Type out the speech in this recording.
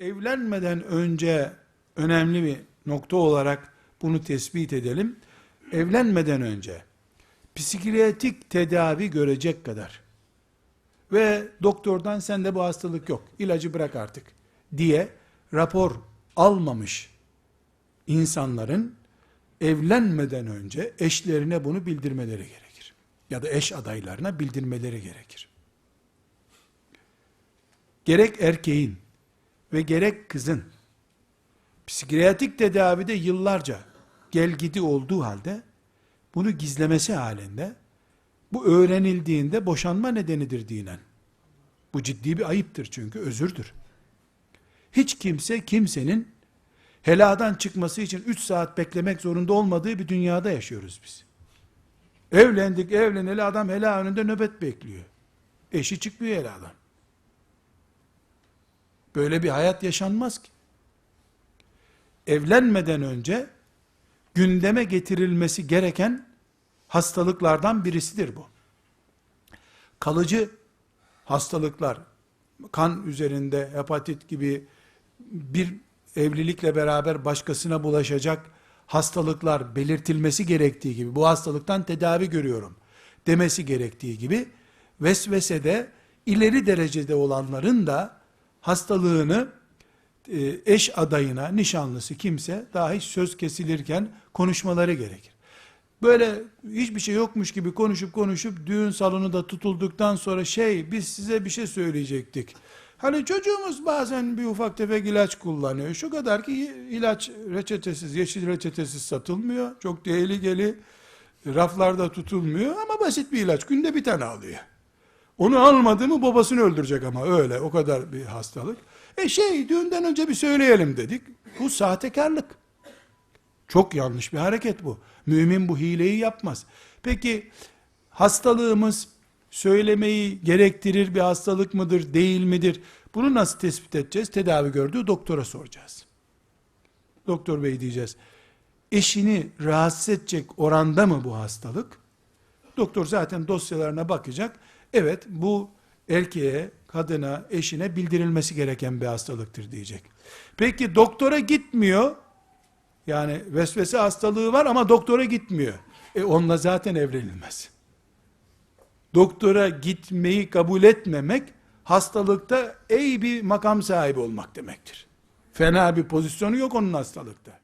Evlenmeden önce önemli bir nokta olarak bunu tespit edelim. Evlenmeden önce psikiyatrik tedavi görecek kadar ve doktordan sende bu hastalık yok, ilacı bırak artık diye rapor almamış insanların evlenmeden önce eşlerine bunu bildirmeleri gerekir. Ya da eş adaylarına bildirmeleri gerekir. Gerek erkeğin ve gerek kızın psikiyatrik tedavide yıllarca gel gidi olduğu halde bunu gizlemesi halinde bu öğrenildiğinde boşanma nedenidir dinen. Bu ciddi bir ayıptır çünkü özürdür. Hiç kimse kimsenin heladan çıkması için 3 saat beklemek zorunda olmadığı bir dünyada yaşıyoruz biz. Evlendik evleneli adam hela önünde nöbet bekliyor. Eşi çıkmıyor heladan. Böyle bir hayat yaşanmaz ki. Evlenmeden önce gündeme getirilmesi gereken hastalıklardan birisidir bu. Kalıcı hastalıklar, kan üzerinde hepatit gibi bir evlilikle beraber başkasına bulaşacak hastalıklar belirtilmesi gerektiği gibi, bu hastalıktan tedavi görüyorum demesi gerektiği gibi, vesvesede ileri derecede olanların da hastalığını e, eş adayına, nişanlısı kimse daha hiç söz kesilirken konuşmaları gerekir. Böyle hiçbir şey yokmuş gibi konuşup konuşup düğün salonu da tutulduktan sonra şey biz size bir şey söyleyecektik. Hani çocuğumuz bazen bir ufak tefek ilaç kullanıyor. Şu kadar ki ilaç reçetesiz, yeşil reçetesiz satılmıyor. Çok tehlikeli. Raflarda tutulmuyor ama basit bir ilaç. Günde bir tane alıyor. Onu almadı mı babasını öldürecek ama öyle o kadar bir hastalık. E şey düğünden önce bir söyleyelim dedik. Bu sahtekarlık. Çok yanlış bir hareket bu. Mümin bu hileyi yapmaz. Peki hastalığımız söylemeyi gerektirir bir hastalık mıdır, değil midir? Bunu nasıl tespit edeceğiz? Tedavi gördüğü doktora soracağız. Doktor bey diyeceğiz. Eşini rahatsız edecek oranda mı bu hastalık? Doktor zaten dosyalarına bakacak. Evet bu erkeğe, kadına, eşine bildirilmesi gereken bir hastalıktır diyecek. Peki doktora gitmiyor. Yani vesvese hastalığı var ama doktora gitmiyor. E onunla zaten evlenilmez. Doktora gitmeyi kabul etmemek hastalıkta iyi bir makam sahibi olmak demektir. Fena bir pozisyonu yok onun hastalıkta.